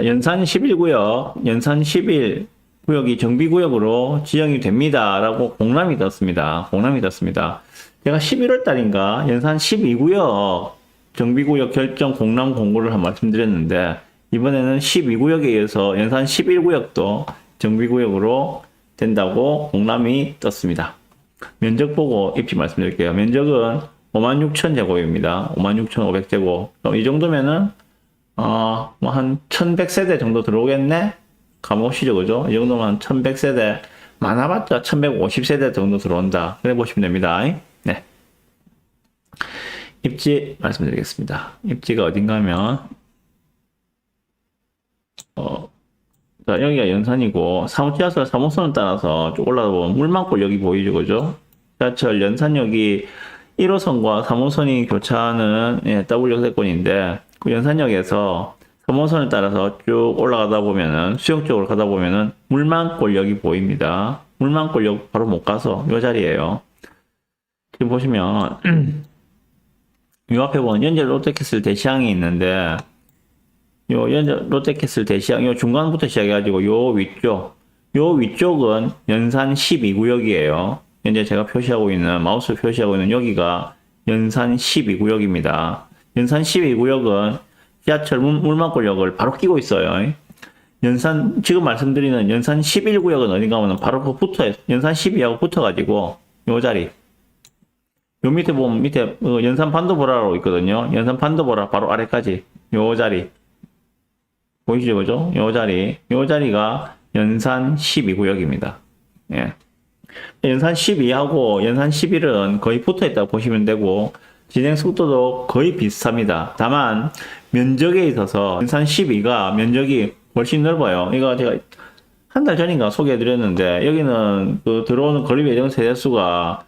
연산 11구역, 연산 11 구역이 정비구역으로 지정이 됩니다. 라고 공람이 떴습니다. 공람이 떴습니다. 제가 11월 달인가 연산 12구역 정비구역 결정 공람 공고를 한 말씀드렸는데 이번에는 12구역에 이어서 연산 11구역도 정비구역으로 된다고 공람이 떴습니다. 면적 보고 입지 말씀드릴게요. 면적은 56,000제곱입니다. 56,500제곱. 그럼 이 정도면은 어, 뭐 한 1100세대 정도 들어오겠네? 가보시죠, 그죠? 이 정도면 한 1100세대, 많아봤자 1150세대 정도 들어온다. 그래 보시면 됩니다. 네. 입지 말씀드리겠습니다. 입지가 어딘가 하면, 어, 자, 여기가 연산이고, 사무지하철 3호선을 따라서 쭉 올라가 보면 물만골 여기 보이죠, 그죠? 지하철 연산역이 1호선과 3호선이 교차하는 예, W세권인데 그 연산역에서 3호선을 따라서 쭉 올라가다 보면은 수영 쪽으로 가다 보면은 물만골역이 보입니다. 물만골역 바로 못 가서 이 자리예요. 지금 보시면 이 앞에 보면 연제 롯데캐슬 대시항이 있는데 요 연제 롯데캐슬 대시항 요 중간부터 시작해가지고 요 위쪽 요 위쪽은 연산 12구역이에요. 현재 제가 표시하고 있는 마우스 표시하고 있는 여기가 연산 12구역입니다. 연산 12구역은 지하철 물- 물만골역을 바로 끼고 있어요. 연산 지금 말씀드리는 연산 11구역은 어딘가 하면 바로 그 붙어 연산 12하고 붙어가지고 요 자리 요 밑에 보면 밑에 어, 연산 판도보라로 있거든요. 연산 판도보라 바로 아래까지 요 자리 보이시죠, 그죠? 요 자리 요 자리가 연산 12구역입니다. 예. 연산 12하고 연산 11은 거의 붙어 있다고 보시면 되고 진행 속도도 거의 비슷합니다. 다만 면적에 있어서 연산 12가 면적이 훨씬 넓어요. 이거 제가 한 달 전인가 소개해 드렸는데 여기는 그 들어오는 건립 예정 세대 수가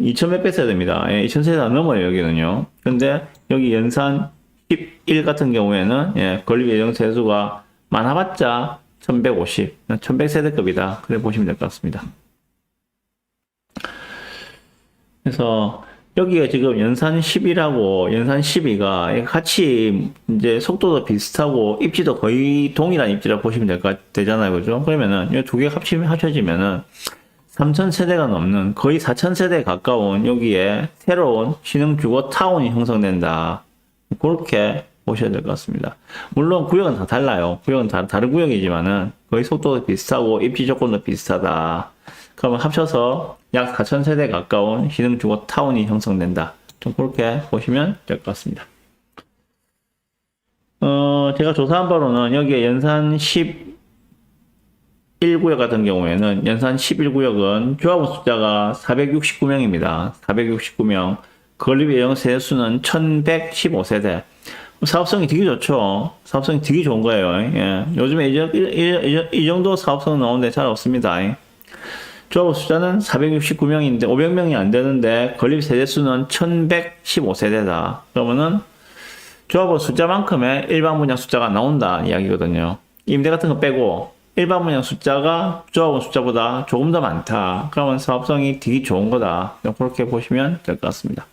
2천 몇백 세대입니다. 예, 2천 세대가 넘어요 여기는요. 근데 여기 연산 11 같은 경우에는 예, 건립 예정 세대 수가 많아봤자 1150, 1100세대급이다. 그래 보시면 될 것 같습니다. 그래서 여기가 지금 연산 10이라고 연산 12가 같이 이제 속도도 비슷하고 입지도 거의 동일한 입지라 보시면 될 것 되잖아요. 그죠? 그러면은 이 두 개 합치면 합쳐지면은 3,000세대가 넘는 거의 4,000세대에 가까운 여기에 새로운 신흥 주거 타운이 형성된다. 그렇게 보셔야 될 것 같습니다. 물론 구역은 다 달라요. 구역은 다, 다른 구역이지만은 거의 속도도 비슷하고 입지 조건도 비슷하다. 그러면 합쳐서 약 4,000세대 가까운 신흥 주거 타운이 형성된다. 좀 그렇게 보시면 될 것 같습니다. 어, 제가 조사한 바로는 여기에 연산 11구역 같은 경우에는 연산 11구역은 조합원 숫자가 469명입니다. 469명. 건립 예정 세수는 1115세대. 사업성이 되게 좋죠. 사업성이 되게 좋은 거예요. 예. 요즘에 이, 정- 이, 이, 이 정도 사업성 나오는데 잘 없습니다. 조합원 숫자는 469명인데 500명이 안 되는데 건립 세대 수는 1115세대다. 그러면은 조합원 숫자만큼의 일반 분양 숫자가 나온다 이야기거든요. 임대 같은 거 빼고 일반 분양 숫자가 조합원 숫자보다 조금 더 많다. 그러면 사업성이 되게 좋은 거다. 그렇게 보시면 될 것 같습니다.